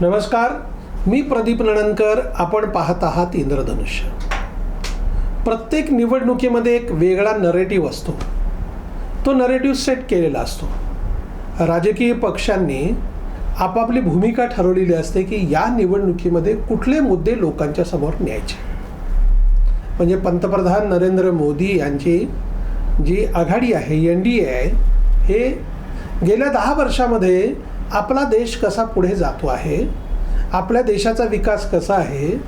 नमस्कार मी प्रदीप नणनकर आपण पाहत आहात इंद्रधनुष्य. प्रत्येक निवडणुकीमध्ये एक वेगळा नरेटिव्ह असतो. तो नरेटिव्ह सेट केलेला असतो. राजकीय पक्षांनी आपापली भूमिका ठरवलेली असते की या निवडणुकीमध्ये कुठले मुद्दे लोकांच्या समोर न्यायचे. म्हणजे पंतप्रधान नरेंद्र मोदी यांची जी आघाडी आहे एन डी ए आहे हे गेल्या दहा वर्षामध्ये आपला देश कसा पुढे जातो आहे? आपल्या देशाचा विकास कसा आहे?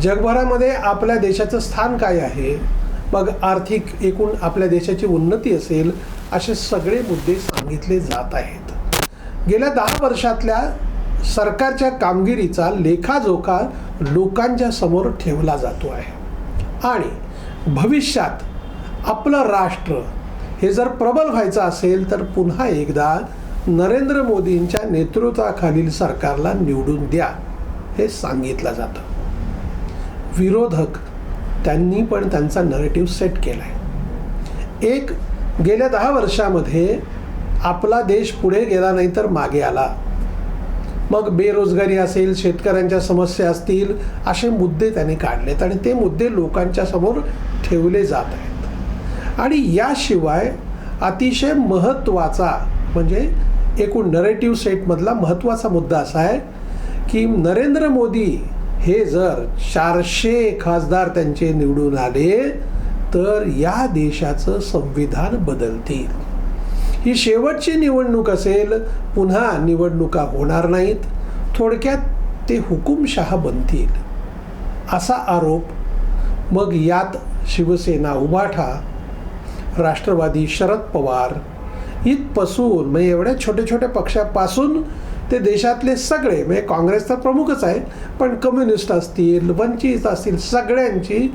जगभरामध्ये आपल्या देशाचं स्थान काय आहे? मग आर्थिक एकूण आपल्या देशाची उन्नती असेल असे सगळे मुद्दे सांगितले जात आहेत. गेल्या दहा वर्षातल्या सरकारच्या कामगिरीचा लेखाजोखा लोकांच्या समोर ठेवला जातो आहे. आणि भविष्यात आपलं राष्ट्र हे जर प्रबल व्हायचं असेल तर पुन्हा एकदा नरेंद्र मोदींच्या नेतृत्वाखालील सरकारला निवडून द्या हे सांगितलं जातं. विरोधक त्यांनी पण त्यांचा नरेटिव्ह सेट केला आहे एक गेल्या दहा वर्षामध्ये आपला देश पुढे गेला नाही तर मागे आला. मग बेरोजगारी असेल शेतकऱ्यांच्या समस्या असतील असे मुद्दे त्यांनी काढलेत आणि ते मुद्दे लोकांच्या समोर ठेवले जात आहेत. आणि याशिवाय अतिशय महत्त्वाचा म्हणजे एकूण नरेटिव्ह सेटमधला महत्त्वाचा मुद्दा असा आहे की नरेंद्र मोदी हे जर चारशे खासदार त्यांचे निवडून आले तर या देशाचं संविधान बदलतील. ही शेवटची निवडणूक असेल पुन्हा निवडणुका होणार नाहीत थोडक्यात ते हुकुमशहा बनतील असा आरोप मग यात शिवसेना उभाठा राष्ट्रवादी शरद पवार इथपासून म्हणजे एवढ्या छोट्या छोट्या पक्षापासून ते देशातले सगळे म्हणजे काँग्रेस तर प्रमुखच आहे पण कम्युनिस्ट असतील वंचित असतील सगळ्यांची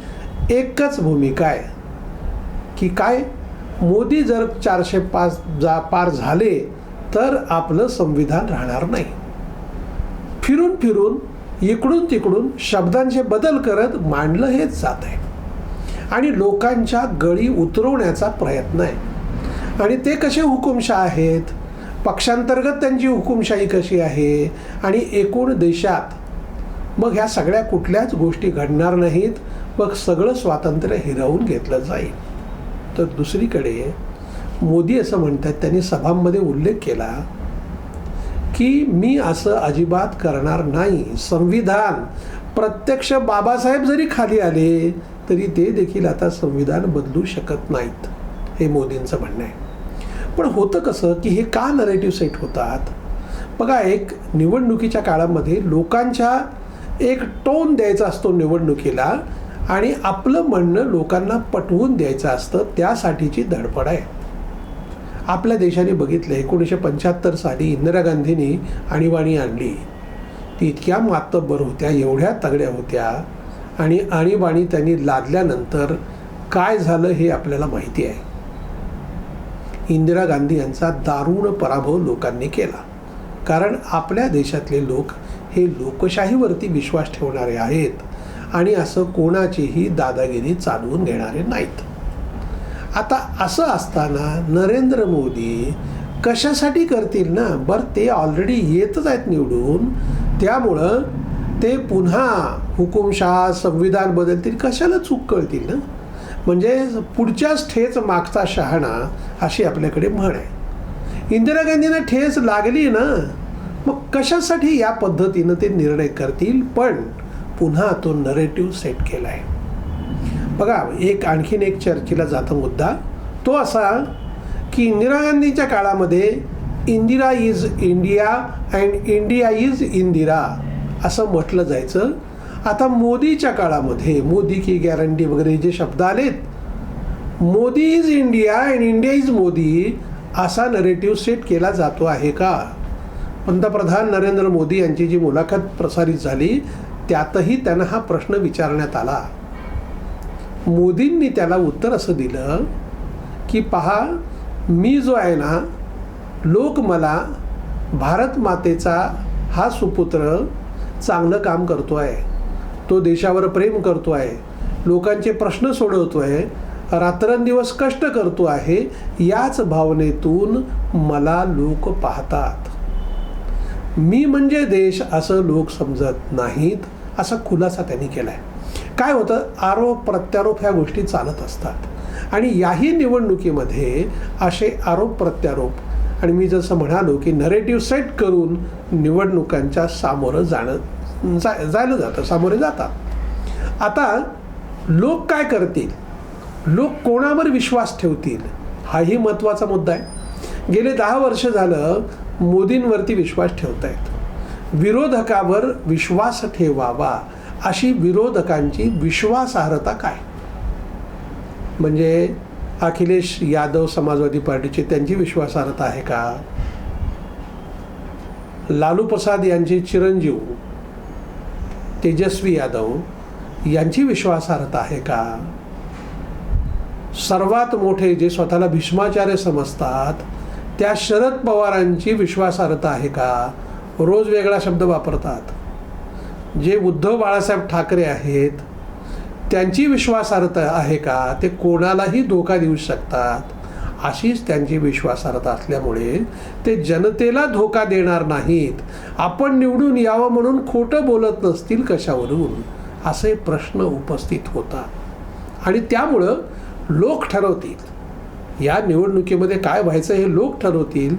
एकच भूमिका आहे. की काय? मोदी जर चारशे पाच जा पार झाले तर आपलं संविधान राहणार नाही. फिरून फिरून इकडून तिकडून शब्दांचे बदल करत मांडलं हेच जात आहे. आणि लोकांच्या गळी उतरवण्याचा प्रयत्न आहे. आणि ते कसे हुकुमशाह आहेत? पक्षांतर्गत त्यांची हुकुमशाही कशी आहे? आणि एकूण देशात मग ह्या सगळ्या कुठल्याच गोष्टी घडणार नाहीत? मग सगळं स्वातंत्र्य हिरावून घेतलं जाईल. तर दुसरीकडे मोदी असं म्हणतात त्यांनी सभांमध्ये उल्लेख केला की मी असं अजिबात करणार नाही. संविधान प्रत्यक्ष बाबासाहेब जरी खाली आले तरी ते देखील आता संविधान बदलू शकत नाहीत. हे मोदींचं म्हणणं आहे. पण होतं कसं की हे का नरेटिव्ह सेट होतात? बघा एक निवडणुकीच्या काळामध्ये लोकांच्या एक टोन द्यायचा असतो निवडणुकीला आणि आपलं म्हणणं लोकांना पटवून द्यायचं असतं त्यासाठीची धडपड आहे. आपल्या देशाने बघितलं एकोणीसशे पंच्याहत्तर साली इंदिरा गांधींनी आणीबाणी आणली. ती इतक्या मातब्बर होत्या एवढ्या तगड्या होत्या आणि आणीबाणी त्यांनी लादल्यानंतर काय झालं हे आपल्याला माहिती आहे. इंदिरा गांधी यांचा दारुण पराभव लोकांनी केला. कारण आपल्या देशातले लोक हे लोकशाहीवरती विश्वास ठेवणारे आहेत आणि असं कोणाचीही दादागिरी चालवून घेणारे नाहीत. आता असं असताना नरेंद्र मोदी कशासाठी करतील ना? बरं ते ऑलरेडी येतच आहेत निवडून. त्यामुळं ते पुन्हा हुकुमशहा संविधान बदलतील. कशाला चूक कळतील ना? म्हणजे पुढच्याच ठेच मागचा शहाणा अशी आपल्याकडे म्हण आहे. इंदिरा गांधींना ठेच लागली ना मग कशासाठी या पद्धतीनं ते निर्णय करतील? पण पुन्हा तो नरेटिव्ह सेट केला आहे बघा एक आणखीन एक चर्चेला जातो मुद्दा. तो असा की इंदिरा गांधीच्या काळामध्ये Indira is India and India is Indira असं म्हटलं जायचं. आता मोदीच्या काळामध्ये मोदी की गॅरंटी वगैरे जे शब्द आलेत Modi is India and India is Modi असा नरेटिव्ह सेट केला जातो आहे का? पंतप्रधान नरेंद्र मोदी यांची जी मुलाखत प्रसारित झाली त्यातही त्यांना हा प्रश्न विचारण्यात आला. मोदींनी त्याला उत्तर असं दिलं की पहा मी जो आहे ना लोक मला भारत मातेचा हा सुपुत्र चांगलं काम करतो आहे तो देशावर प्रेम करतो आहे लोकांचे प्रश्न सोडवतो आहे रात्रंदिवस कष्ट करतो आहे याच भावनेतून मला लोक पाहतात. मी म्हणजे देश असं लोक समजत नाहीत असा खुलासा त्यांनी केला आहे काय होतं? आरोप प्रत्यारोप ह्या गोष्टी चालत असतात. आणि याही निवडणुकीमध्ये असे आरोप प्रत्यारोप आणि मी जसं म्हणालो की नरेटिव्ह सेट करून निवडणुकांच्या सामोरं जाणं जाय जायला जातं सामोरे जातात. आता लोक काय करतील? लोक कोणावर विश्वास ठेवतील? हाही महत्त्वाचा मुद्दा आहे. गेले दहा वर्ष झालं मोदींवरती विश्वास ठेवत आहेत विरोधकावर विश्वास ठेवावा अशी विरोधकांची विश्वासार्हता काय? म्हणजे अखिलेश यादव समाजवादी पार्टीची त्यांची विश्वासार्हता आहे का? लालू प्रसाद यांचे चिरंजीव तेजस्वी यादव यांची विश्वासार्हता आहे का? सर्वात मोठे जे स्वतःला भीष्माचार्य समजतात त्या शरद पवारांची विश्वासार्हता आहे का? रोज वेगळा शब्द वापरतात. जे उद्धव बाळासाहेब ठाकरे आहेत त्यांची विश्वासार्हता आहे का? ते कोणालाही धोका देऊ शकतात. अशीच त्यांची विश्वासार्हता असल्यामुळे ते जनतेला धोका देणार नाहीत. आपण निवडून यावं म्हणून खोटं बोलत नसतील कशावरून? असे प्रश्न उपस्थित होतात. आणि त्यामुळं लोक ठरवतील. या निवडणुकीमध्ये काय व्हायचं हे लोक ठरवतील.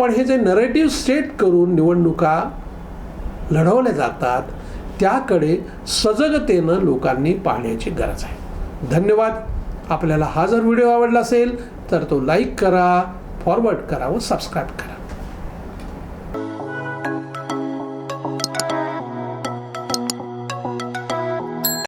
पण हे जे नरेटिव्ह स्टेट करून निवडणुका लढवल्या जातात त्याकडे सजगतेनं लोकांनी पाहण्याची गरज आहे. धन्यवाद. आपल्याला हा जर व्हिडिओ आवडला असेल तर तो लाईक करा फॉरवर्ड करा व सबस्क्राईब करा.